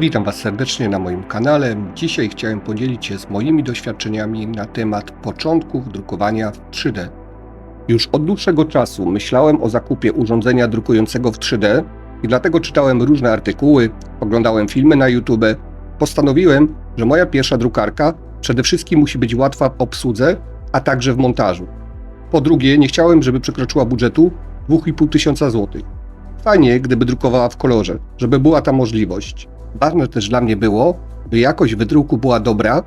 Witam Was serdecznie na moim kanale. Dzisiaj chciałem podzielić się z moimi doświadczeniami na temat początków drukowania w 3D. Już od dłuższego czasu myślałem o zakupie urządzenia drukującego w 3D i dlatego czytałem różne artykuły, oglądałem filmy na YouTube. Postanowiłem, że moja pierwsza drukarka przede wszystkim musi być łatwa w obsłudze, a także w montażu. Po drugie, nie chciałem, żeby przekroczyła budżetu 2,5 tysiąca złotych. Fajnie, gdyby drukowała w kolorze, żeby była ta możliwość. Ważne też dla mnie było, by jakość wydruku była dobra,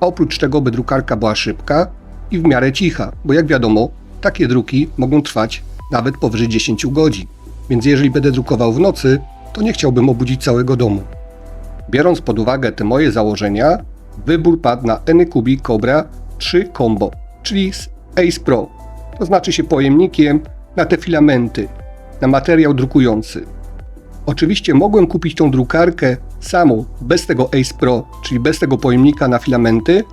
a oprócz tego, by drukarka była szybka i w miarę cicha, bo jak wiadomo, takie druki mogą trwać nawet powyżej 10 godzin. Więc jeżeli będę drukował w nocy, to nie chciałbym obudzić całego domu. Biorąc pod uwagę te moje założenia, wybór padł na Anycubi Cobra 3 Combo, czyli z Ace Pro. To znaczy się pojemnikiem na te filamenty, na materiał drukujący. Oczywiście mogłem kupić tą drukarkę samą, bez tego Ace Pro, czyli bez tego pojemnika na filamenty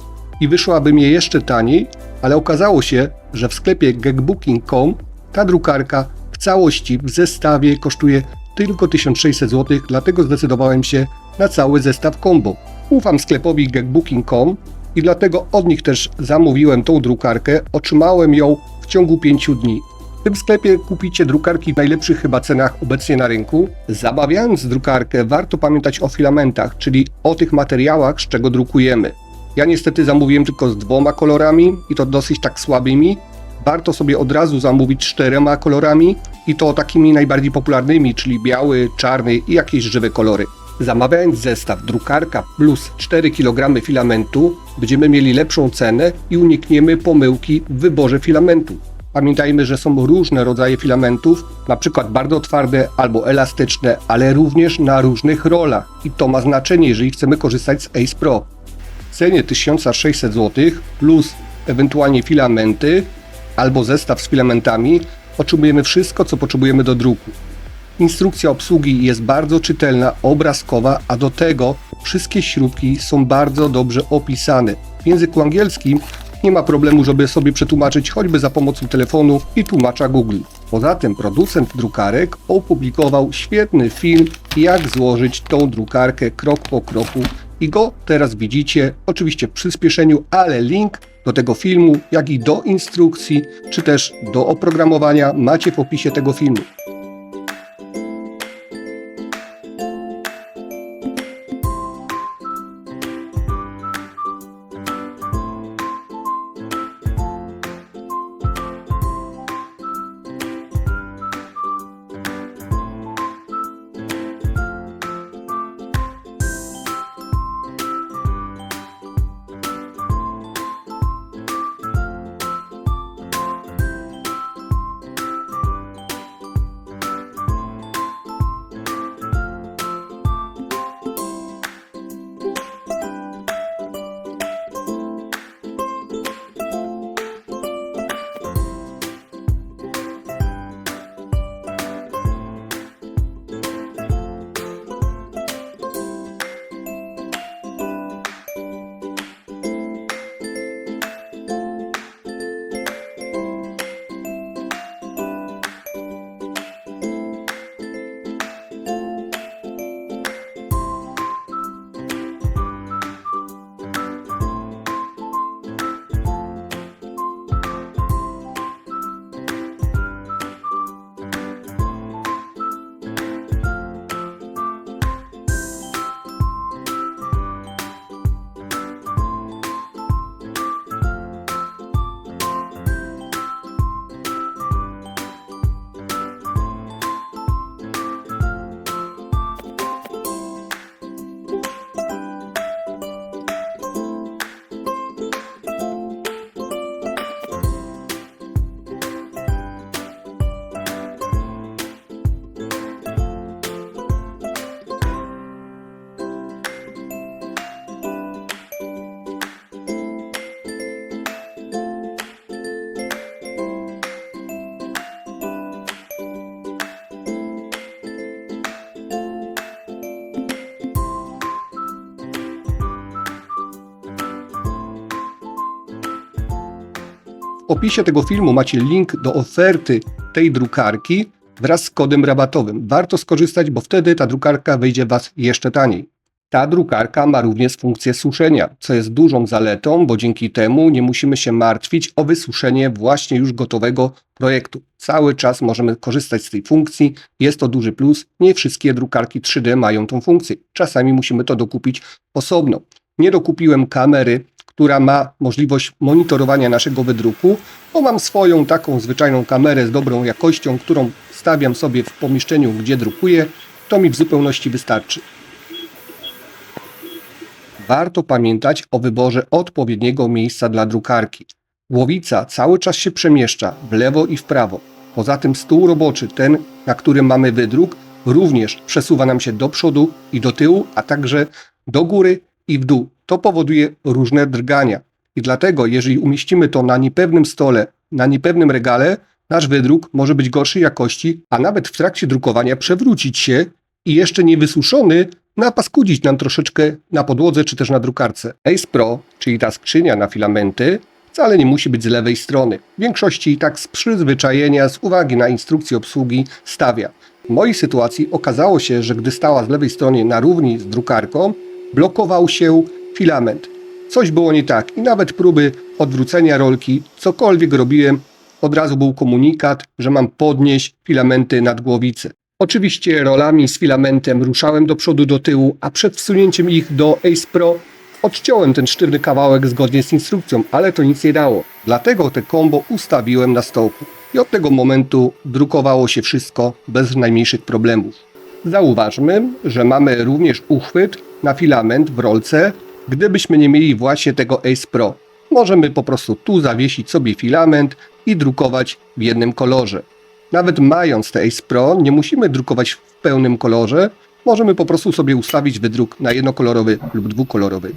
i wyszłaby mi jeszcze taniej, ale okazało się, że w sklepie geekbooking.com ta drukarka w całości w zestawie kosztuje tylko 1600 zł, dlatego zdecydowałem się na cały zestaw combo. Ufam sklepowi geekbooking.com i dlatego od nich też zamówiłem tą drukarkę. Otrzymałem ją w ciągu 5 dni. W tym sklepie kupicie drukarki w najlepszych chyba cenach obecnie na rynku. Zamawiając drukarkę, warto pamiętać o filamentach, czyli o tych materiałach, z czego drukujemy. Ja niestety zamówiłem tylko z dwoma kolorami i to dosyć tak słabymi. Warto sobie od razu zamówić czterema kolorami i to takimi najbardziej popularnymi, czyli biały, czarny i jakieś żywe kolory. Zamawiając zestaw drukarka plus 4 kg filamentu, będziemy mieli lepszą cenę i unikniemy pomyłki w wyborze filamentu. Pamiętajmy, że są różne rodzaje filamentów, na przykład bardzo twarde albo elastyczne, ale również na różnych rolach i to ma znaczenie, jeżeli chcemy korzystać z Ace Pro. W cenie 1600 zł plus ewentualnie filamenty albo zestaw z filamentami otrzymujemy wszystko, co potrzebujemy do druku. Instrukcja obsługi jest bardzo czytelna, obrazkowa, a do tego wszystkie śrubki są bardzo dobrze opisane. W języku angielskim nie ma problemu, żeby sobie przetłumaczyć choćby za pomocą telefonu i tłumacza Google. Poza tym producent drukarek opublikował świetny film, jak złożyć tą drukarkę krok po kroku i go teraz widzicie, oczywiście w przyspieszeniu, ale link do tego filmu, jak i do instrukcji, czy też do oprogramowania macie w opisie tego filmu. Opisie tego filmu macie link do oferty tej drukarki wraz z kodem rabatowym. Warto skorzystać, bo wtedy ta drukarka wyjdzie Was jeszcze taniej. Ta drukarka ma również funkcję suszenia, co jest dużą zaletą, bo dzięki temu nie musimy się martwić o wysuszenie właśnie już gotowego projektu. Cały czas możemy korzystać z tej funkcji, jest to duży plus. Nie wszystkie drukarki 3D mają tą funkcję. Czasami musimy to dokupić osobno. Nie dokupiłem kamery, która ma możliwość monitorowania naszego wydruku, bo mam swoją taką zwyczajną kamerę z dobrą jakością, którą stawiam sobie w pomieszczeniu, gdzie drukuję. To mi w zupełności wystarczy. Warto pamiętać o wyborze odpowiedniego miejsca dla drukarki. Głowica cały czas się przemieszcza w lewo i w prawo. Poza tym stół roboczy, ten na którym mamy wydruk, również przesuwa nam się do przodu i do tyłu, a także do góry i w dół. To powoduje różne drgania. I dlatego, jeżeli umieścimy to na niepewnym stole, na niepewnym regale, nasz wydruk może być gorszej jakości, a nawet w trakcie drukowania przewrócić się i jeszcze nie wysuszony napaskudzić nam troszeczkę na podłodze czy też na drukarce. Ace Pro, czyli ta skrzynia na filamenty, wcale nie musi być z lewej strony. W większości i tak z przyzwyczajenia, z uwagi na instrukcję obsługi stawia. W mojej sytuacji okazało się, że gdy stała z lewej strony na równi z drukarką, blokował się filament. Coś było nie tak i nawet próby odwrócenia rolki, cokolwiek robiłem, od razu był komunikat, że mam podnieść filamenty nad głowicę. Oczywiście rolami z filamentem ruszałem do przodu, do tyłu, a przed wsunięciem ich do Ace Pro odciąłem ten sztywny kawałek zgodnie z instrukcją, ale to nic nie dało. Dlatego te kombo ustawiłem na stołku i od tego momentu drukowało się wszystko bez najmniejszych problemów. Zauważmy, że mamy również uchwyt na filament w rolce, gdybyśmy nie mieli właśnie tego Ace Pro. Możemy po prostu tu zawiesić sobie filament i drukować w jednym kolorze. Nawet mając te Ace Pro, nie musimy drukować w pełnym kolorze. Możemy po prostu sobie ustawić wydruk na jednokolorowy lub dwukolorowy.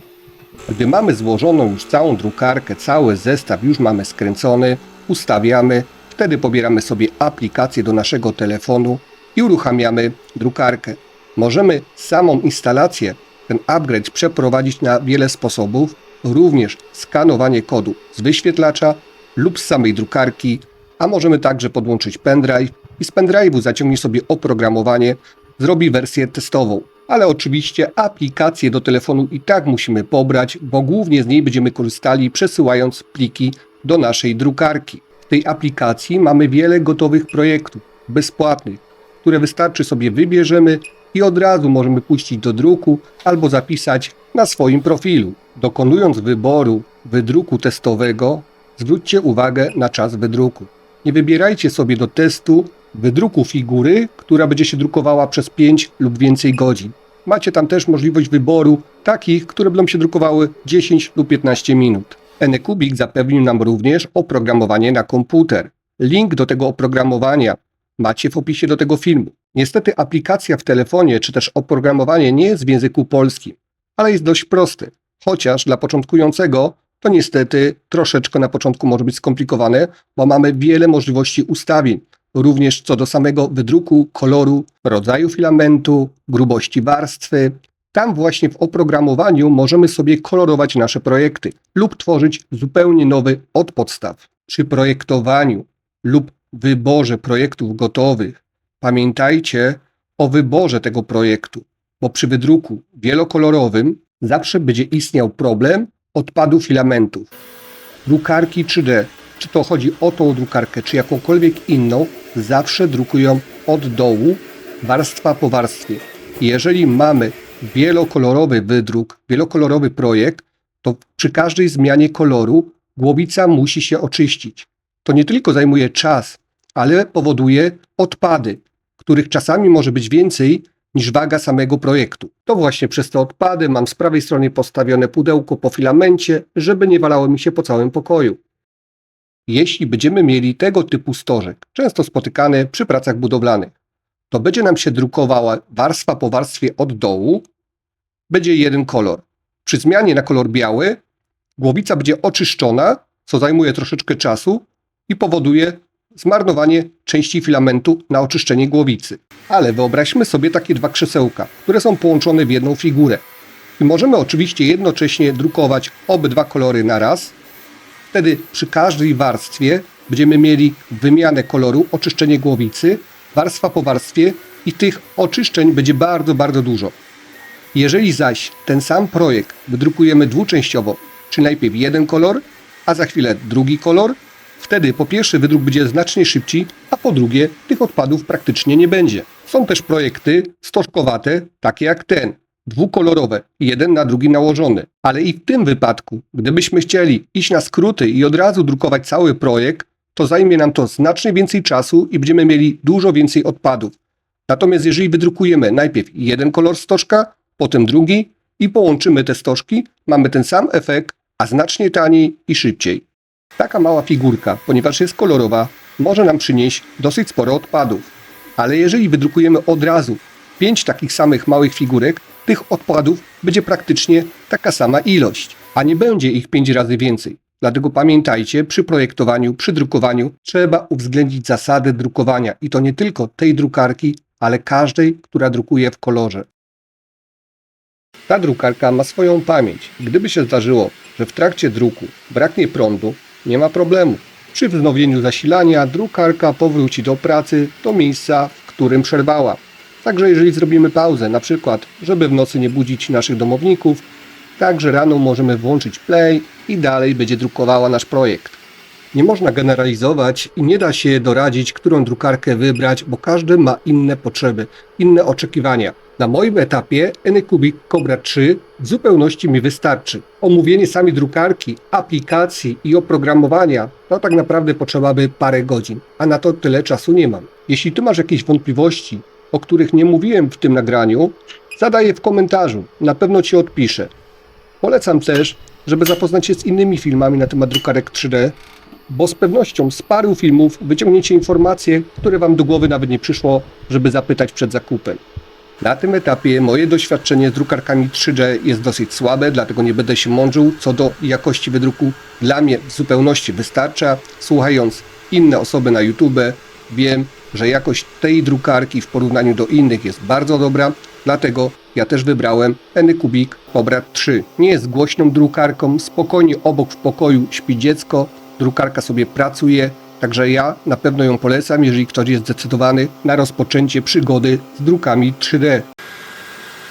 Gdy mamy złożoną już całą drukarkę, cały zestaw już mamy skręcony, ustawiamy, wtedy pobieramy sobie aplikację do naszego telefonu i uruchamiamy drukarkę. Możemy samą instalację, ten upgrade przeprowadzić na wiele sposobów, również skanowanie kodu z wyświetlacza lub z samej drukarki, a możemy także podłączyć pendrive i z pendrive'u zaciągnie sobie oprogramowanie, zrobi wersję testową. Ale oczywiście aplikację do telefonu i tak musimy pobrać, bo głównie z niej będziemy korzystali przesyłając pliki do naszej drukarki. W tej aplikacji mamy wiele gotowych projektów bezpłatnych, które wystarczy sobie wybierzemy i od razu możemy puścić do druku albo zapisać na swoim profilu. Dokonując wyboru wydruku testowego, zwróćcie uwagę na czas wydruku. Nie wybierajcie sobie do testu wydruku figury, która będzie się drukowała przez 5 lub więcej godzin. Macie tam też możliwość wyboru takich, które będą się drukowały 10 lub 15 minut. Enekubik zapewnił nam również oprogramowanie na komputer. Link do tego oprogramowania macie w opisie do tego filmu. Niestety aplikacja w telefonie czy też oprogramowanie nie jest w języku polskim, ale jest dość prosty. Chociaż dla początkującego to niestety troszeczkę na początku może być skomplikowane, bo mamy wiele możliwości ustawień, również co do samego wydruku, koloru, rodzaju filamentu, grubości warstwy. Tam właśnie w oprogramowaniu możemy sobie kolorować nasze projekty lub tworzyć zupełnie nowy od podstaw. Przy projektowaniu lub wyborze projektów gotowych pamiętajcie o wyborze tego projektu, bo przy wydruku wielokolorowym zawsze będzie istniał problem odpadu filamentów. Drukarki 3D, czy to chodzi o tą drukarkę, czy jakąkolwiek inną, zawsze drukują od dołu, warstwa po warstwie. Jeżeli mamy wielokolorowy wydruk, wielokolorowy projekt, to przy każdej zmianie koloru głowica musi się oczyścić. To nie tylko zajmuje czas, ale powoduje odpady, których czasami może być więcej niż waga samego projektu. To właśnie przez te odpady mam z prawej strony postawione pudełko po filamencie, żeby nie walało mi się po całym pokoju. Jeśli będziemy mieli tego typu stożek, często spotykany przy pracach budowlanych, to będzie nam się drukowała warstwa po warstwie od dołu, będzie jeden kolor. Przy zmianie na kolor biały głowica będzie oczyszczona, co zajmuje troszeczkę czasu i powoduje zmarnowanie części filamentu na oczyszczenie głowicy. Ale wyobraźmy sobie takie dwa krzesełka, które są połączone w jedną figurę. I możemy oczywiście jednocześnie drukować obydwa kolory na raz. Wtedy przy każdej warstwie będziemy mieli wymianę koloru, oczyszczenie głowicy, warstwa po warstwie i tych oczyszczeń będzie bardzo, bardzo dużo. Jeżeli zaś ten sam projekt wydrukujemy dwuczęściowo, czy najpierw jeden kolor, a za chwilę drugi kolor, wtedy po pierwsze wydruk będzie znacznie szybciej, a po drugie tych odpadów praktycznie nie będzie. Są też projekty stożkowate, takie jak ten, dwukolorowe, jeden na drugi nałożony. Ale i w tym wypadku, gdybyśmy chcieli iść na skróty i od razu drukować cały projekt, to zajmie nam to znacznie więcej czasu i będziemy mieli dużo więcej odpadów. Natomiast jeżeli wydrukujemy najpierw jeden kolor stożka, potem drugi i połączymy te stożki, mamy ten sam efekt, a znacznie taniej i szybciej. Taka mała figurka, ponieważ jest kolorowa, może nam przynieść dosyć sporo odpadów. Ale jeżeli wydrukujemy od razu pięć takich samych małych figurek, tych odpadów będzie praktycznie taka sama ilość, a nie będzie ich pięć razy więcej. Dlatego pamiętajcie, przy projektowaniu, przy drukowaniu trzeba uwzględnić zasady drukowania i to nie tylko tej drukarki, ale każdej, która drukuje w kolorze. Ta drukarka ma swoją pamięć. Gdyby się zdarzyło, że w trakcie druku braknie prądu, nie ma problemu. Przy wznowieniu zasilania drukarka powróci do pracy, do miejsca, w którym przerwała. Także jeżeli zrobimy pauzę, na przykład, żeby w nocy nie budzić naszych domowników, także rano możemy włączyć play i dalej będzie drukowała nasz projekt. Nie można generalizować i nie da się doradzić, którą drukarkę wybrać, bo każdy ma inne potrzeby, inne oczekiwania. Na moim etapie Anycubic Cobra 3 w zupełności mi wystarczy. Omówienie sami drukarki, aplikacji i oprogramowania to tak naprawdę potrzeba by parę godzin, a na to tyle czasu nie mam. Jeśli tu masz jakieś wątpliwości, o których nie mówiłem w tym nagraniu, zadaj je w komentarzu, na pewno Ci odpiszę. Polecam też, żeby zapoznać się z innymi filmami na temat drukarek 3D, bo z pewnością z paru filmów wyciągniecie informacje, które Wam do głowy nawet nie przyszło, żeby zapytać przed zakupem. Na tym etapie moje doświadczenie z drukarkami 3D jest dosyć słabe, dlatego nie będę się mądrzył co do jakości wydruku. Dla mnie w zupełności wystarcza. Słuchając inne osoby na YouTube, wiem, że jakość tej drukarki w porównaniu do innych jest bardzo dobra, dlatego ja też wybrałem Anycubic Cobra 3. Nie jest głośną drukarką, spokojnie obok w pokoju śpi dziecko, drukarka sobie pracuje, także ja na pewno ją polecam, jeżeli ktoś jest zdecydowany na rozpoczęcie przygody z drukami 3D.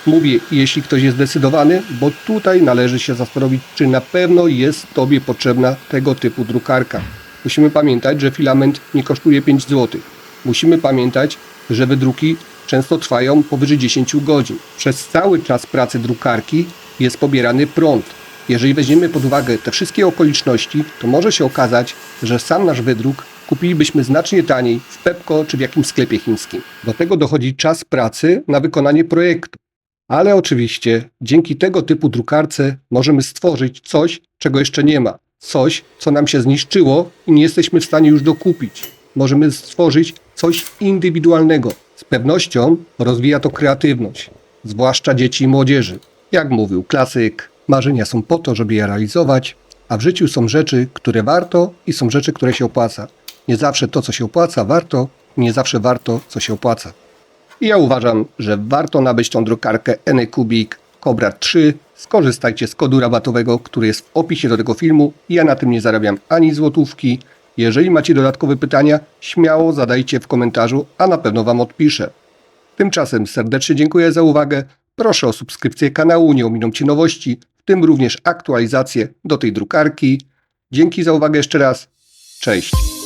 Mówię, jeśli ktoś jest zdecydowany, bo tutaj należy się zastanowić, czy na pewno jest Tobie potrzebna tego typu drukarka. Musimy pamiętać, że filament nie kosztuje 5 zł. Musimy pamiętać, że wydruki często trwają powyżej 10 godzin. Przez cały czas pracy drukarki jest pobierany prąd. Jeżeli weźmiemy pod uwagę te wszystkie okoliczności, to może się okazać, że sam nasz wydruk kupilibyśmy znacznie taniej w Pepko czy w jakimś sklepie chińskim. Do tego dochodzi czas pracy na wykonanie projektu. Ale oczywiście dzięki tego typu drukarce możemy stworzyć coś, czego jeszcze nie ma. Coś, co nam się zniszczyło i nie jesteśmy w stanie już dokupić. Możemy stworzyć coś indywidualnego. Pewnością rozwija to kreatywność, zwłaszcza dzieci i młodzieży. Jak mówił klasyk, marzenia są po to, żeby je realizować, a w życiu są rzeczy, które warto i są rzeczy, które się opłaca. Nie zawsze to, co się opłaca, warto, nie zawsze warto, co się opłaca. I ja uważam, że warto nabyć tą drukarkę Anycubic Cobra 3. Skorzystajcie z kodu rabatowego, który jest w opisie do tego filmu. Ja na tym nie zarabiam ani złotówki. Jeżeli macie dodatkowe pytania, śmiało zadajcie w komentarzu, a na pewno Wam odpiszę. Tymczasem serdecznie dziękuję za uwagę. Proszę o subskrypcję kanału, nie ominą Cię nowości, w tym również aktualizacje do tej drukarki. Dzięki za uwagę jeszcze raz. Cześć.